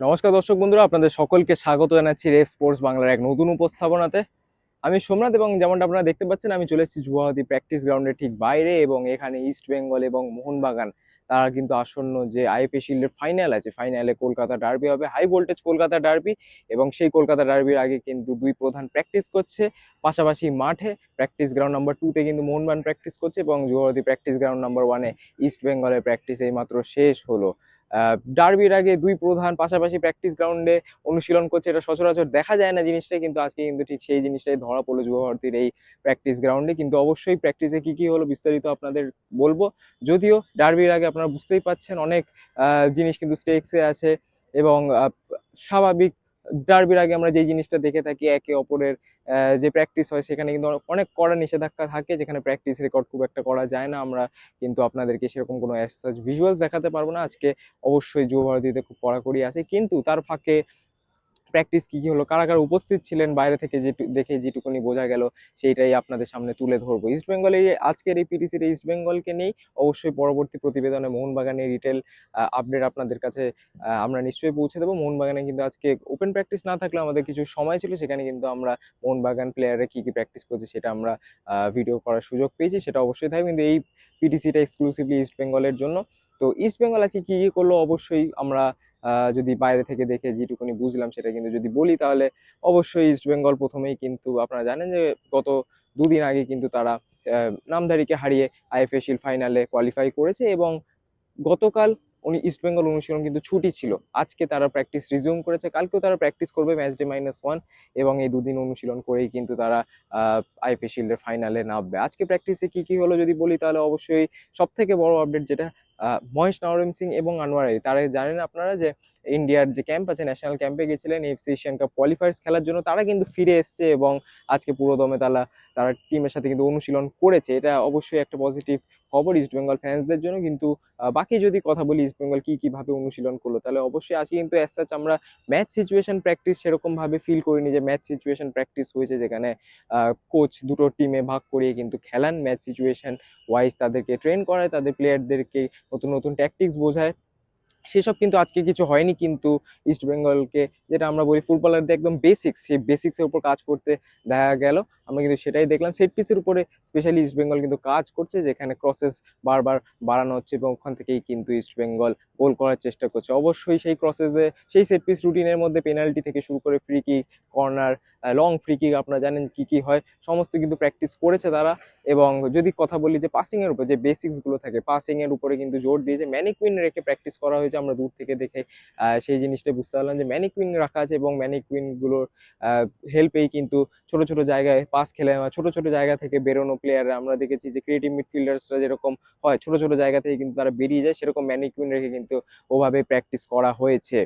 নমস্কার দর্শক বন্ধুরা, আপনাদের সকলকে স্বাগত জানাচ্ছি রেফ স্পোর্টস বাংলার এক নতুন উপস্থাপনাতে। আমি সোমনাথ এবং যেমনটা আপনারা দেখতে পাচ্ছেন, আমি চলে এসেছি জুয়াহাতি প্র্যাকটিস গ্রাউন্ডের ঠিক বাইরে এবং এখানে ইস্ট বেঙ্গল এবং মোহনবাগান তারা কিন্তু আসন্ন যে আইএফএ শিল্ডের ফাইনাল আছে ফাইনালে কলকাতা ডার্বি হবে হাই ভোল্টেজ কলকাতা ডার্বি এবং সেই কলকাতা ডার্বির আগে কিন্তু দুই প্রধান প্র্যাকটিস করছে, পাশাপাশি মাঠে প্র্যাকটিস গ্রাউন্ড নাম্বার টুতে কিন্তু মোহনবাগান প্র্যাকটিস করছে এবং জুয়াহাতি প্র্যাকটিস গ্রাউন্ড নাম্বার ওয়ানে ইস্ট বেঙ্গলের প্র্যাকটিস এইমাত্র শেষ হলো। ডার্বির আগে দুই প্রধান, পাশাপাশি প্র্যাকটিস গ্রাউন্ডে অনুশীলন করছে। এটা সচরাচর দেখা যায় না জিনিসটাই কিন্তু আজকে কিন্তু ঠিক সেই জিনিসটাই ধরা পড়ল যুবভারতীর এই প্র্যাকটিস গ্রাউন্ডে কিন্তু অবশ্যই প্র্যাকটিসে কি কি হলো বিস্তারিত আপনাদের বলব। যদিও ডার্বির আগে আপনারা বুঝতেই পাচ্ছেন, অনেক জিনিস কিন্তু স্টেক্সে আছে এবং স্বাভাবিক ডার্বির আগে আমরা যে জিনিসটা দেখে থাকি, একে অপরের যে প্র্যাকটিস হয়, সেখানে কিন্তু অনেক কড়া নিষেধাজ্ঞা থাকে, যেখানে প্র্যাকটিস রেকর্ড খুব একটা করা যায় না। আমরা কিন্তু আপনাদেরকে সেরকম কোনো ভিজুয়ালস দেখাতে পারব না। আজকে অবশ্যই যুব ভারতীতে খুব কড়াকড়ি আছে। কিন্তু তার ফাঁকে প্র্যাকটিস কি কি হলো? কারা কারা উপস্থিত ছিলেন বাইরে থেকে যে দেখে যেটুকুনি বোঝা গেল, সেইটাই আপনাদের সামনে তুলে ধরবো। ইস্ট বেঙ্গলের এই আজকের এই পিটিসির ইস্ট বেঙ্গলকে নেই অবশ্যই পরবর্তী প্রতিবেদনে মোহনবাগানের রিটেল আপডেট আপনাদের কাছে আমরা নিশ্চয়ই পৌঁছে দেবো। মোহনবাগানে কিন্তু আজকে ওপেন প্র্যাকটিস না থাকলে আমাদের কিছু সময় ছিল, সেখানে কিন্তু আমরা মোহনবাগান প্লেয়াররা কি কি প্র্যাকটিস করছে সেটা আমরা ভিডিও করার সুযোগ পেয়েছি, সেটা অবশ্যই থাকবে। কিন্তু এই পিটিসিটা এক্সক্লুসিভলি ইস্ট বেঙ্গলের জন্য। তো ইস্ট বেঙ্গল আজকে কি কি করল? অবশ্যই আমরা যদি বাইরে থেকে দেখে যেটুকুনি বুঝলাম সেটা কিন্তু যদি বলি তাহলে অবশ্যই ইস্ট বেঙ্গল প্রথমেই কিন্তু আপনারা জানেন যে গত দুদিন আগে কিন্তু তারা নামধারীকে হারিয়ে আইএফএ শিল ফাইনালে কোয়ালিফাই করেছে এবং গতকাল উনি ইস্ট বেঙ্গল অনুশীলন কিন্তু ছুটি ছিল। আজকে তারা প্র্যাকটিস রিজিউম করেছে। কালকেও তারা প্র্যাকটিস করবে ম্যাচ ডে মাইনাস ওয়ান এবং এই দুদিন অনুশীলন করেই কিন্তু তারা আইপি শিল্ডের ফাইনালে নামবে। আজকে প্র্যাকটিসে কি কি হলো যদি বলি তাহলে অবশ্যই সব থেকে বড় আপডেট যেটা মহেশ নরম সিং এবং আনোয়ার আলী। তারা জানেন আপনারা যে ইন্ডিয়ার যে ক্যাম্প আছে ন্যাশনাল ক্যাম্পে গেছিলেন এফসি এশিয়ান কাপ কোয়ালিফায়ার্স খেলার জন্য। তারা কিন্তু ফিরে এসছে এবং আজকে পুরোদমে তারা তারা টিমের সাথে কিন্তু অনুশীলন করেছে। এটা অবশ্যই একটা পজিটিভ খবর ইস্ট বেঙ্গল ফ্যান্সদের জন্য, কিন্তু বাকি যদি কথা বলি ইস্ট বেঙ্গল কীভাবে অনুশীলন করল, তাহলে অবশ্যই আজকে কিন্তু অ্যাজ সাচ আমরা ম্যাচ সিচুয়েশন প্র্যাকটিস সেরকমভাবে ফিল করিনি যে ম্যাচ সিচুয়েশন প্র্যাকটিস হয়েছে যেখানে কোচ দুটো টিমে ভাগ করিয়ে কিন্তু খেলান ম্যাচ সিচুয়েশন ওয়াইজ তাদেরকে ট্রেন করায়, তাদের প্লেয়ারদেরকে নতুন নতুন ট্যাকটিক্স বোঝায়। সেসব কিন্তু আজকে কিছু হয়নি কিন্তু ইস্ট বেঙ্গলকে যেটা আমরা বলি ফুটবলারদের একদম বেসিক্স সেই বেসিক্সের উপর কাজ করতে দেখা গেল। আমরা কিন্তু সেটাই দেখলাম। সেট পিসের উপরে স্পেশালি ইস্ট বেঙ্গল কিন্তু কাজ করছে, যেখানে ক্রসেস বারবার বাড়ানো হচ্ছে এবং ওখান থেকেই কিন্তু ইস্ট বেঙ্গল গোল করার চেষ্টা করছে। অবশ্যই সেই ক্রসেসে সেই সেট পিস রুটিনের মধ্যে পেনাল্টি থেকে শুরু করে free kick corner long free kick আপনারা জানেন কি কি হয়, সমস্ত কিন্তু প্র্যাকটিস করেছে তারা। এবং যদি কথা বলি যে পাসিং এর উপর, যে বেসিক্সগুলো থাকে পাসিং এর উপরে কিন্তু জোর দিয়েছে। ম্যানিকুইন রেখে প্র্যাকটিস করা হয়েছে আমরা দূর থেকে দেখে। সেই জিনিসটা বুঝতে পারলাম যে ম্যানিকুইন রাখা আছে এবং ম্যানিকুইনগুলোর হেল্পেই কিন্তু ছোট ছোট জায়গায় পাস খেলে ছোট ছোট জায়গা থেকে বেরোনো প্লেয়াররা আমরা দেখেছি যে ক্রিয়েটিভ মিডফিল্ডার্সরা যেরকম হয়, ছোট ছোট জায়গা থেকে কিন্তু তারা বেরিয়ে যায়, সেরকম ম্যানিকুইন রেখে কিন্তু ওভাবে প্র্যাকটিস করা হয়েছে।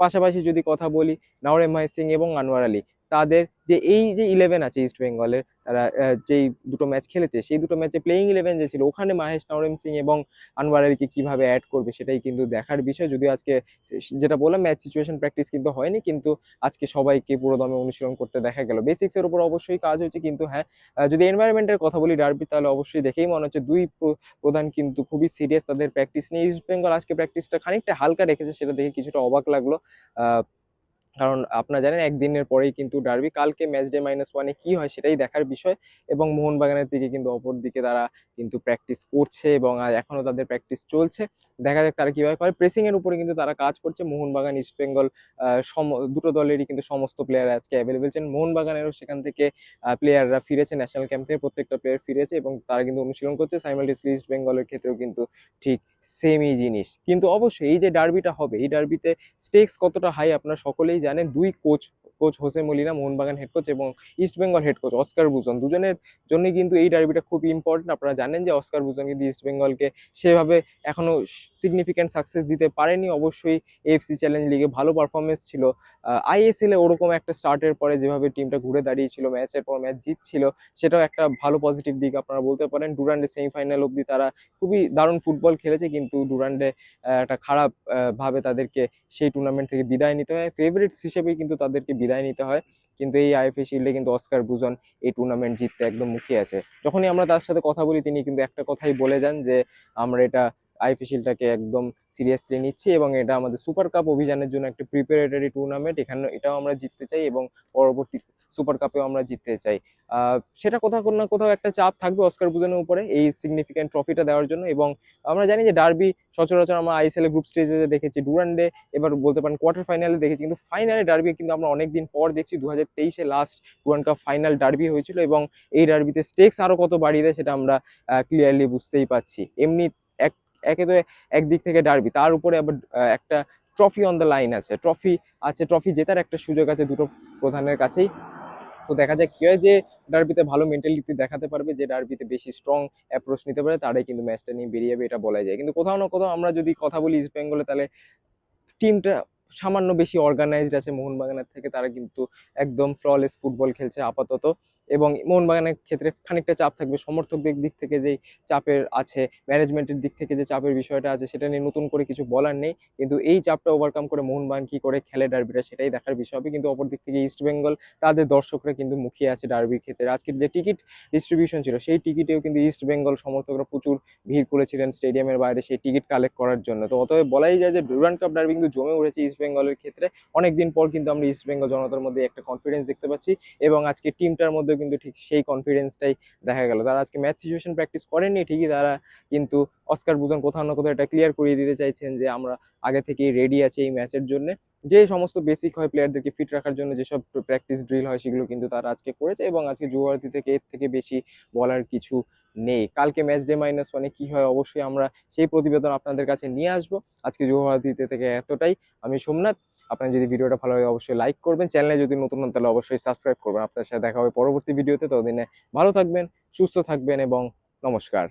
পাশাপাশি যদি কথা বলি নাওরেম মাই সিং এবং আনোয়ার আলী তাদের যে এই যে ইলেভেন আছে ইস্ট বেঙ্গলের তারা যেই দুটো ম্যাচ খেলেছে, সেই দুটো ম্যাচে প্লেইং ইলেভেন যে ছিল, ওখানে মাহেশ নরেম সিং এবং আনোয়ার আলীকে কীভাবে অ্যাড করবে সেটাই কিন্তু দেখার বিষয়। যদিও আজকে যেটা বললাম ম্যাচ সিচুয়েশন প্র্যাকটিস কিন্তু হয়নি, কিন্তু আজকে সবাইকে পুরো দমে অনুশীলন করতে দেখা গেল। বেসিক্স এর উপর অবশ্যই কাজ হয়েছে, কিন্তু হ্যাঁ যদি এনভায়রনমেন্টের কথা বলি ডার্বি তাহলে অবশ্যই দেখেই মনে হচ্ছে দুই প্র- প্রধান কিন্তু খুবই সিরিয়াস তাদের প্র্যাকটিস নিয়ে। ইস্ট বেঙ্গল আজকে প্র্যাকটিসটা খানিকটা হালকা রেখেছে, সেটা দেখে কিছুটা অবাক লাগল। কারণ আপনারা জানেন একদিনের পরেই কিন্তু ডার্বি কালকে ম্যাচ ডে মাইনাস ওয়ানে কি হয় সেটাই দেখার বিষয় এবং মোহনবাগানের দিকে কিন্তু অপর দিকে তারা কিন্তু প্র্যাকটিস করছে এবং আর এখনও তাদের প্র্যাকটিস চলছে। দেখা যাক তারা কীভাবে করে। প্রেসিং এর উপরে কিন্তু তারা কাজ করছে। মোহনবাগান ইস্ট বেঙ্গল আহ, সম- দুটো দলেরই কিন্তু সমস্ত প্লেয়ার আজকে অ্যাভেলেবেল ছিলেন। মোহনবাগানেরও সেখান থেকে প্লেয়াররা ফিরেছে ন্যাশনাল ক্যাম্প থেকে প্রত্যেকটা প্লেয়ার ফিরেছে এবং তারা কিন্তু অনুশীলন করছে। সাইমালটেসলি ইস্ট বেঙ্গলের ক্ষেত্রেও কিন্তু ঠিক সেমই জিনিস। কিন্তু অবশ্যই এই যে ডার্বিটা হবে এই ডার্বিতে স্টেক্স কতটা হাই আপনারা সকলেই জানেন, দুই coach coach Jose Molina, Mohun Bagan head coach এবং east Bengal head coach Oscar Bruzon দুজনের জন্য কিন্তু এই ডার্বিটা খুব ইম্পর্টেন্ট আপনারা জানেন যে অস্কার বুজন কিন্তু ইস্ট বেঙ্গলকে সেভাবে এখনও সিগনিফিক্যান্ট সাকসেস দিতে পারেনি। অবশ্যই এফসি চ্যালেঞ্জ লিগে ভালো পারফরমেন্স ছিল। আইএসএল ওরকম একটা স্টার্টের পরে যেভাবে টিমটা ঘুরে দাঁড়িয়েছিল ম্যাচের পর ম্যাচ জিতছিল, সেটাও একটা ভালো পজিটিভ দিক আপনারা বলতে পারেন। ডুরান্ডে সেমিফাইনাল অবধি তারা খুবই দারুণ ফুটবল খেলেছে, কিন্তু ডুরান্ডে একটা খারাপ ভাবে তাদেরকে সেই টুর্নামেন্ট থেকে বিদায় নিতে হয়। ফেভারিটস হিসেবেই কিন্তু তাদেরকে বিদায় নিতে হয়। কিন্তু এই আইএফএ শিল্ডে কিন্তু অস্কার বুজন এই টুর্নামেন্ট জিততে একদম মুখিয়ে আছে। যখনই আমরা তার সাথে কথা বলি, তিনি কিন্তু একটা কথাই বলে যান যে, আমরা এটা আইপিএলটাকে একদম সিরিয়াসলি নিচ্ছি এবং এটা আমাদের সুপার কাপ অভিযানের জন্য একটা প্রিপারেটরি টুর্নামেন্ট এখানে এটাও আমরা জিততে চাই এবং পরবর্তী সুপার কাপেও আমরা জিততে চাই। সেটা কোথাও না কোথাও একটা চাপ থাকবে অস্কার বুজনের উপরে এই সিগনিফিক্যান্ট ট্রফিটা দেওয়ার জন্য এবং আমরা জানি যে ডার্বি সচরাচর আমরা আইএসএল গ্রুপ স্টেজে দেখেছি ডুরান্ডে এবার বলতে পারেন কোয়ার্টার ফাইনালে দেখেছি, কিন্তু ফাইনালে ডার্বি কিন্তু আমরা অনেকদিন পর দেখছি দু হাজার তেইশে last Durand cup final derby হয়েছিল এবং এই ডার্বিতে স্টেক্স আরও কত বাড়িয়ে দেয় সেটা আমরা ক্লিয়ারলি বুঝতেই পাচ্ছি এমনি এক তো একদিক থেকে ডার্বি তার উপরে আবার একটা ট্রফি অন দ্য লাইন আছে। ট্রফি আছে ট্রফি জেতার একটা সুযোগ আছে দুটো প্রধানের কাছেই। তো দেখা যাক কি হয় যে ডার্বিতে ভালো মেন্টালিটি দেখাতে পারবে, যে ডার্বিতে বেশি স্ট্রং অ্যাপ্রোচ নিতে পারে, তারাই কিন্তু ম্যাচটা নিয়ে বেরিয়ে যাবে, এটা বলা যায়। কিন্তু কোথাও না কোথাও আমরা যদি কথা বলি ইস্ট বেঙ্গলে তাহলে টিমটা সামান্য বেশি অর্গানাইজড আছে। মোহনবাগানের থেকে তারা কিন্তু একদম ফ্ললেস ফুটবল খেলছে আপাতত। এবং মোহনবাগানের ক্ষেত্রে খানিকটা চাপ থাকবে। সমর্থকদের দিক থেকে যেই চাপের আছে ম্যানেজমেন্টের দিক থেকে যে চাপের বিষয়টা আছে, সেটা নিয়ে নতুন করে কিছু বলার নেই। কিন্তু এই চাপটা ওভারকাম করে মোহনবাগান কি করে খেলে ডার্বিটা সেটাই দেখার বিষয় হবে। কিন্তু অপর দিক থেকে ইস্ট বেঙ্গল তাদের দর্শকরা কিন্তু মুখিয়ে আছে ডার্বির ক্ষেত্রে। আজকের যে টিকিট ডিস্ট্রিবিউশন ছিল, সেই টিকিটেও কিন্তু ইস্ট বেঙ্গল সমর্থকরা প্রচুর ভিড় করেছিলেন স্টেডিয়ামের বাইরে সেই টিকিট কালেক্ট করার জন্য। তো অতএব বলাই যায় যে ডুরান্ড কাপ ডার্বি কিন্তু জমে উঠেছে ইস্ট বেঙ্গলের ক্ষেত্রে। অনেকদিন পর কিন্তু আমরা ইস্ট বেঙ্গল জনতার মধ্যে একটা কনফিডেন্স দেখতে পাচ্ছি এবং আজকে টিমটার মধ্যেও কিন্তু ঠিক সেই কনফিডেন্সটাই দেখা গেল। তারা আজকে ম্যাচ সিচুয়েশন প্র্যাকটিস করেননি ঠিকই, তারা কিন্তু অস্কার বুজন কোথাও না কোথাও এটা ক্লিয়ার করিয়ে দিতে চাইছেন যে আমরা আগে থেকেই রেডি আছি এই ম্যাচের জন্য। যে সমস্ত বেসিক হয় প্লেয়ারদেরকে ফিট রাখার জন্য যেসব প্র্যাকটিস ড্রিল হয় সেগুলো কিন্তু তারা আজকে করেছে এবং আজকে যুবভারতী থেকে এর থেকে বেশি বলার কিছু নেই। কালকে ম্যাচ ডে মাইনাস ওয়ানে কী হয় অবশ্যই আমরা সেই প্রতিবেদন আপনাদের কাছে নিয়ে আসব। আজকে যুবভারতীতে থেকে এতটাই। আমি সোমনাথ আপনার যদি ভিডিওটা ভালো লাগে, অবশ্যই লাইক করবেন। চ্যানেলে যদি নতুন হন, তাহলে অবশ্যই সাবস্ক্রাইব করবেন। আপনার সাথে দেখা হবে পরবর্তী ভিডিওতে। ততদিনে ভালো থাকবেন, সুস্থ থাকবেন এবং নমস্কার।